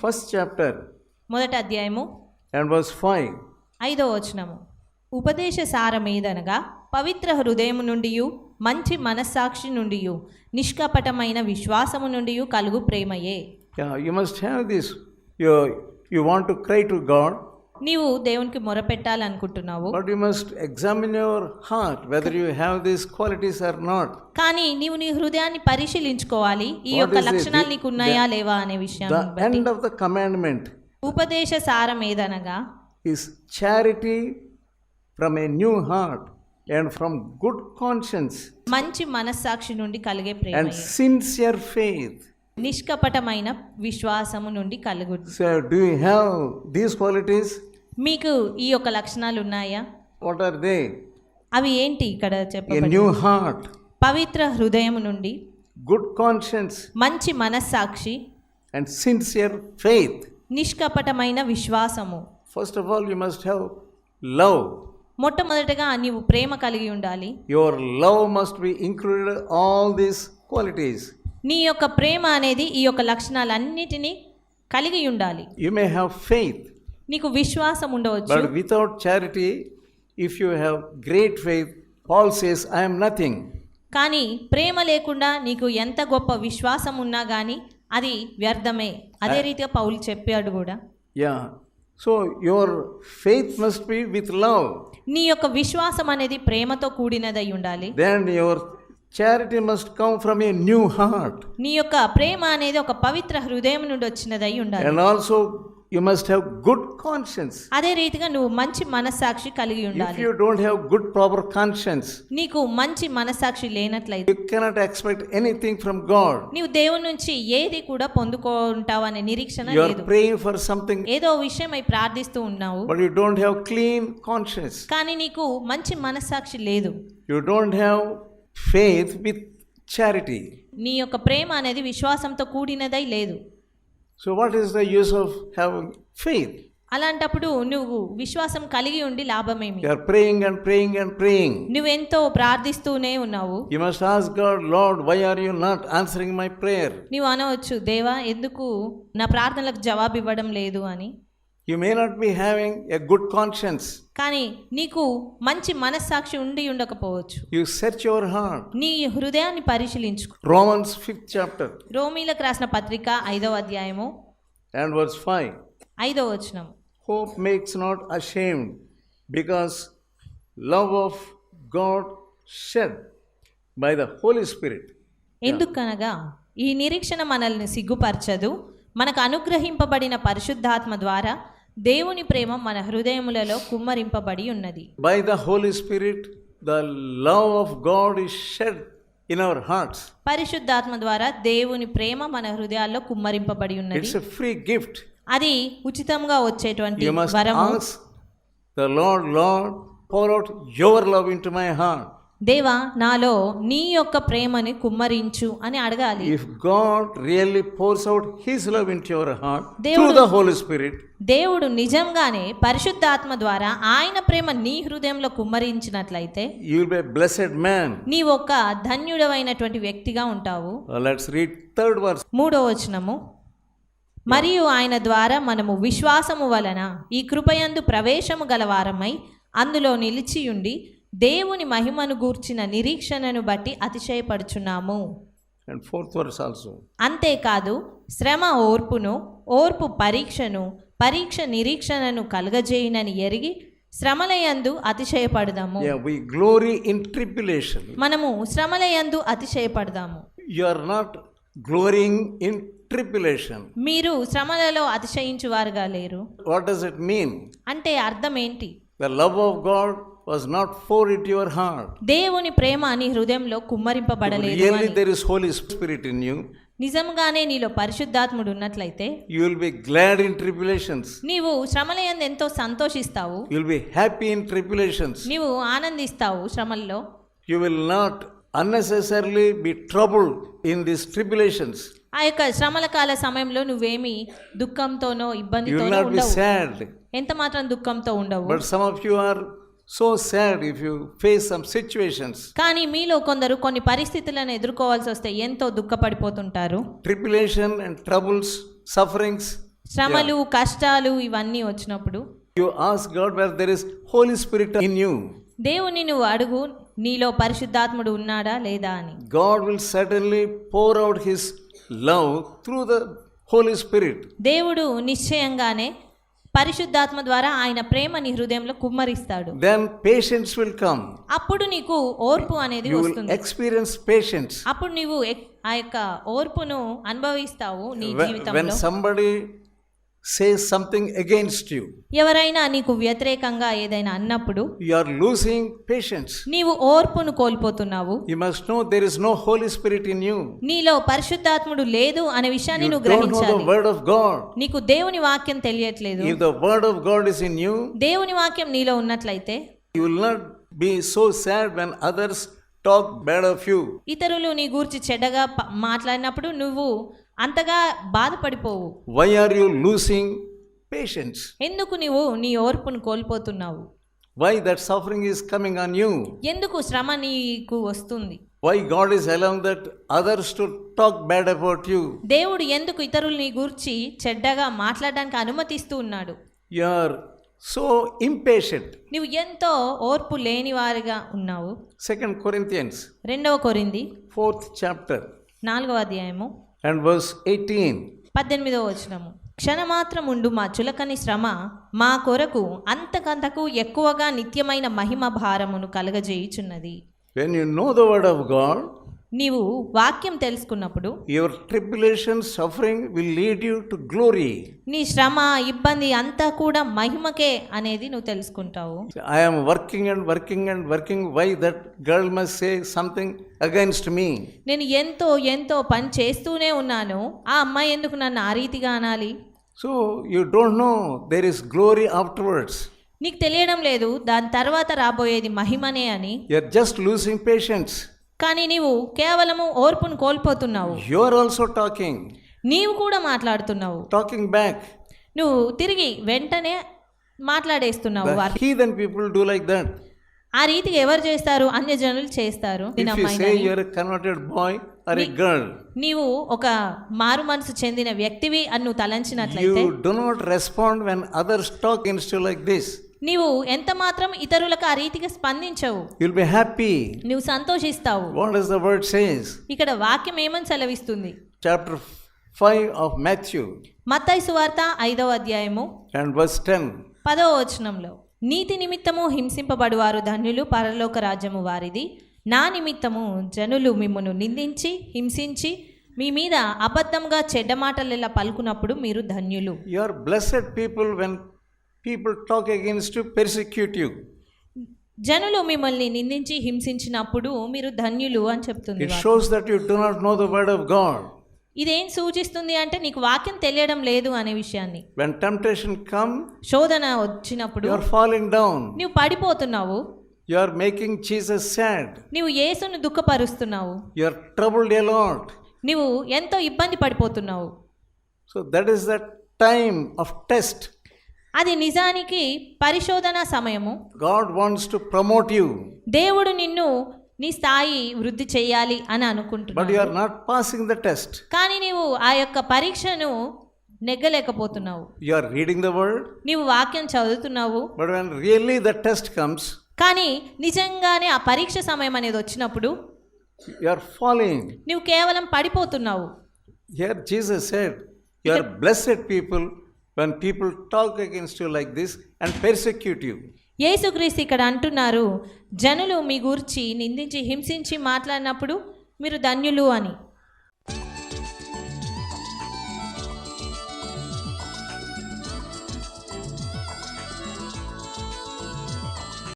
first chapter మొదటి అధ్యాయము and verse 5. ఐదో వచనము ఉపదేశ సారమేదనగా పవిత్ర హృదయము నుండి మంచి మనస్సాక్షి నుండి నిష్కపటమైన విశ్వాసము నుండి కలుగు ప్రేమయే you must have this. You, you want to cry to God, నీవు దేవునికి మొర పెట్టాలనుకుంటున్నావు but you must examine your heart whether you have this qualities or not కానీ నీవు నీ హృదయాన్ని పరిశీలించుకోవాలి ఈ యొక్క లక్షణాలు నీకు ఉన్నాయా లేవా అనే విషయం the end of the commandment ఉపదేశ సారం ఏదనగా? Is charity from a new heart and from good conscience మంచి మనస్సాక్షి నుండి కలిగే ప్రేమ అండ్ సిన్సియర్ ఫెయిత్ నిష్కపటమైన విశ్వాసము నుండి కలుగు so do you have these qualities మీకు ఈ యొక్క లక్షణాలు ఉన్నాయా వాట్ ఆర్ దే అవి ఏంటి ఇక్కడ న్యూ హార్ట్ పవిత్ర హృదయం నుండి గుడ్ కాన్షియన్స్ మంచి మనస్సాక్షి అండ్ సిన్సియర్ ఫెయిత్ నిష్కపటమైన విశ్వాసము. First of all you must have love మొట్టమొదటగా నీవు ప్రేమ కలిగి ఉండాలి. Your love must be included all this qualities నీ యొక్క ప్రేమ అనేది ఈ యొక్క లక్షణాలన్నిటిని కలిగి ఉండాలి. యు మే హావ్ ఫెయిత్ నీకు విశ్వాసం ఉండవచ్చు. But without charity if you have great faith Paul says I am nothing కానీ ప్రేమ లేకుండా నీకు ఎంత గొప్ప విశ్వాసం ఉన్నా గానీ అది వ్యర్థమే. అదే రీతిగా పౌల్ చెప్పాడు కూడా. Yeah so your faith must be with love నీ యొక్క విశ్వాసం అనేది ప్రేమతో కూడినదై ఉండాలి. Then your charity must come from a new heart నీ యొక్క ప్రేమ అనేది ఒక పవిత్ర హృదయం నుండి వచ్చినదై ఉండాలి. And also you must have good conscience అదే రీతిగా నువ్వు మంచి మనసాక్షి కలిగి ఉండాలి. If you don't have good proper conscience నీకు మంచి మనసాక్షి లేనట్లయితే you cannot expect anything from God నీవు దేవుని నుంచి ఏది కూడా పొందుకుంటావు అనే నిరీక్షణ లేదు you are praying for something ఏదో విషయమై ప్రార్థిస్తూ ఉన్నావు. But you don't have clean conscience కానీ నీకు మంచి మనసాక్షి లేదు. You don't have faith with charity నీ యొక్క ప్రేమ అనేది విశ్వాసంతో కూడినదై లేదు. So, what is the use of having faith? అలాంటప్పుడు నువ్వు విశ్వాసం కలిగి ఉండి లాభమేమి You are praying and praying and praying. నువ్వెంతో ప్రార్థిస్తూనే ఉన్నావు You must ask God, Lord, why are you not answering my prayer? నీవు అనవచ్చు దేవా ఎందుకు నా ప్రార్థనలకు జవాబు ఇవ్వడం లేదు అని you may not be having a good conscience కానీ నీకు మంచి మనస్సాక్షి ఉండి ఉండకపోవచ్చు. యు సెర్చ్ యువర్ హార్ట్ నీ హృదయాన్ని పరిశీలించుకో. రోమన్స్ 5th చాప్టర్ రోమీలకు రాసిన పత్రిక ఐదవ అధ్యాయము అండ్ వర్స్ ఫైవ్ ఐదవ వచనం. Hope makes not ashamed because love of God shed by the Holy Spirit ఎందుకనగా ఈ నిరీక్షణ మనల్ని సిగ్గుపరచదు. మనకు అనుగ్రహింపబడిన పరిశుద్ధాత్మ ద్వారా దేవుని ప్రేమ మన హృదయములలో కుమ్మరింపబడి ఉన్నది. By the Holy Spirit the love of God is shed in our hearts పరిశుద్ధాత్మ ద్వారా దేవుని ప్రేమ మన హృదయాల్లో కుమ్మరింపబడి ఉన్నది. ఇట్స్ ఎ ఫ్రీ గిఫ్ట్ అది ఉచితంగా వచ్చేటువంటి వరం the Lord Lord pour out your love into my heart దేవా నాలో నీ యొక్క ప్రేమని కుమ్మరించు అని అడగాలి God really pours out His love into your heart through దేవుడు- the Holy Spirit, దేవుడు నిజంగానే పరిశుద్ధాత్మ ద్వారా ఆయన ప్రేమ నీ హృదయంలో కుమ్మరించినట్లయితే will be a blessed man. నీ ఒక ధన్యుడమైనటువంటి వ్యక్తిగా ఉంటావు let's read third verse. మూడో వచనము మరియు ఆయన ద్వారా మనము విశ్వాసము వలన ఈ కృపయందు ప్రవేశము గలవారమై అందులో నిలిచియుండి దేవుని మహిమను గూర్చిన నిరీక్షణను బట్టి అతిశయపడుచున్నాము And fourth verse also. అంతేకాదు శ్రమ ఓర్పును ఓర్పు పరీక్షను పరీక్ష నిరీక్షణను కలుగజేయునని ఎరిగి శ్రమలయందు అతిశయపడదాము we glory in tribulation. మనము శ్రమలయందు అతిశయపడదాము You are not glorying in tribulation. మీరు శ్రమలలో అతిశయించువారుగా లేరు What does it mean? అంటే అర్థం ఏంటి The love of God was not poured into your heart. దేవుని ప్రేమ నీ హృదయంలో కుమ్మరింపబడలేదు Really, అని. there is Holy Spirit in you. నిజంగానే నీలో పరిశుద్ధాత్ముడు ఉన్నట్లయితే You will be glad in tribulations. నీవు శ్రమలయందు ఎంతో సంతోషిస్తావు You will be happy in tribulations. నీవు ఆనందిస్తావు శ్రమల్లో You will not unnecessarily be troubled in these tribulations. ఆ యొక్క శ్రమల కాల సమయంలో నువ్వేమి దుఃఖంతోనో You will ఇబ్బందితోనో not be ఉండవు sad. ఎంత మాత్రం దుఃఖంతో ఉండవు But some of you are so sad if you face some situations. కానీ మీలో కొందరు కొన్ని పరిస్థితులను ఎదుర్కోవాల్సి వస్తే ఎంతో దుఃఖపడిపోతుంటారు Tribulation and troubles, sufferings శ్రమలు కష్టాలు ఇవన్నీ వచ్చినప్పుడు You ask God whether there is Holy Spirit in you. దేవుని నువ్వు అడుగు నీలో పరిశుద్ధాత్ముడు ఉన్నాడా లేదా అని God will certainly pour out His love through the Holy Spirit. దేవుడు నిశ్చయంగానే పరిశుద్ధాత్మ ద్వారా ఆయన ప్రేమ నీ హృదయంలో కుమ్మరిస్తాడు Then patience will come. అప్పుడు నీకు ఓర్పు అనేది వస్తుంది experience patience. అప్పుడు నీవు ఆ యొక్క ఓర్పును అనుభవిస్తావు నీ when జీవితంలో somebody says something against you, ఎవరైనా నీకు వ్యతిరేకంగా ఏదైనా అన్నప్పుడు you are losing patience. నీవు ఓర్పును కోల్పోతున్నావు You must know there is no Holy Spirit in you. నీలో పరిశుద్ధాత్ముడు లేదు అనే విషయాన్ని నువ్వు గ్రహించాలి Word of God. నీకు దేవుని వాక్యం తెలియట్లేదు If the Word of God is in you, దేవుని వాక్యం నీలో ఉన్నట్లయితే you will not be so sad when others talk bad of you. ఇతరులు నీ గూర్చి చెడ్డగా మాట్లాడినప్పుడు నువ్వు అంతగా బాధపడిపోవు. Why are you losing patience ఎందుకు నీవు నీ ఓర్పును కోల్పోతున్నావు? Why that suffering is coming on you ఎందుకు శ్రమ నీకు వస్తుంది? Why God is allow that others to talk bad about you దేవుడు ఎందుకు ఇతరులు నీ గురించి చెడ్డగా మాట్లాడడానికి అనుమతిస్తూ ఉన్నాడు? యు ఆర్ సో ఇంపేషెంట్ నువ్వు ఎంతో ఓర్పు లేని వారిగా ఉన్నావు. సెకండ్ కొరింతియన్స్ రెండవ కొరింది ఫోర్త్ చాప్టర్ నాలుగవ అధ్యాయము. And verse 18. పద్దెనిమిదవ వచనము క్షణమాత్రం ఉండు మా చులకని శ్రమ మా కొరకు అంతకంతకు ఎక్కువగా నిత్యమైన మహిమ భారమును కలగజేయుచున్నది When you know the word of God, నీవు వాక్యం తెలుసుకున్నప్పుడు your tribulation suffering will lead you to glory నీ శ్రమ ఇబ్బంది అంతా కూడా మహిమకే అనేది నువ్వు తెలుసుకుంటావు. I am working and working and working why that girl must say something against me నేను ఎంతో ఎంతో పని చేస్తూనే ఉన్నాను. ఆ అమ్మాయి ఎందుకు నన్ను ఆ రీతిగా అనాలి? So you don't know there is glory afterwards నీకు తెలియడం లేదు దాని తర్వాత రాబోయేది మహిమనే అని. యు జస్ట్ లూసింగ్ పేషెంట్స్ కానీ నీవు కేవలము ఓర్పును కోల్పోతున్నావు. యువర్ ఆల్సో టాకింగ్ నీవు కూడా మాట్లాడుతున్నావు. టాకింగ్ బ్యాక్ నువ్వు తిరిగి వెంటనే మాట్లాడేస్తున్నావు heathen people do like that ఆ రీతి ఎవరు చేస్తారు? అన్య జనులు చేస్తారు బాయ్ గర్ల్ నీవు ఒక మారు మనసు చెందిన వ్యక్తివి అన్ను తలంచినట్లయితే you do not respond when others talk into like this నీవు ఎంత మాత్రం ఇతరులకు ఆ రీతిగా స్పందించవు You'll be happy. నువ్వు సంతోషిస్తావు What does the word says? ఇక్కడ వాక్యం ఏమని సెలవిస్తుంది Chapter 5 of Matthew మత్తయి సువార్త ఐదవ అధ్యాయము and verse 10. పదవ వచనంలో నీతి నిమిత్తము హింసింపబడువారు ధన్యులు పరలోక రాజ్యము వారిది నా నిమిత్తము జనులు మిమ్మను నిందించి హింసించి మీ మీద అబద్ధంగా చెడ్డ మాటలెలా పలుకున్నప్పుడు మీరు ధన్యులు You are blessed people when people talk against you, persecute you. జనులు మిమ్మల్ని నిందించి హింసించినప్పుడు మీరు ధన్యులు అని చెప్తుంది It వాక్యం. shows that you do not know the word of God. ఇదేం సూచిస్తుంది అంటే నీకు వాక్యం తెలియడం లేదు అనే విషయాన్ని When temptation come, శోధన వచ్చినప్పుడు you are falling down. నువ్వు పడిపోతున్నావు You are making Jesus sad. నువ్వు యేసును దుఃఖపరుస్తున్నావు You are troubled a lot. నువ్వు ఎంతో ఇబ్బంది పడిపోతున్నావు So that is the time of test. అది నిజానికి పరిశోధన సమయము. God wants to promote you దేవుడు నిన్ను నీ స్థాయి వృద్ధి చేయాలి అని అనుకుంటున్నా but you are not passing the test కానీ నీవు ఆ యొక్క పరీక్షను నెగ్గలేకపోతున్నావు. You are reading the word నీవు వాక్యం చదువుతున్నావు. But when really the test comes కానీ నిజంగానే ఆ పరీక్ష సమయం అనేది వచ్చినప్పుడు యు ఆర్ ఫాలోయింగ్ నీవు కేవలం పడిపోతున్నావు. Here Jesus said you are blessed people when people talk against you like this and persecute you. యేసుక్రీస్తు ఇక్కడ అంటున్నారు జనులు మీ గురించి నిందించి హింసించి మాట్లాడినప్పుడు మీరు ధన్యులు అని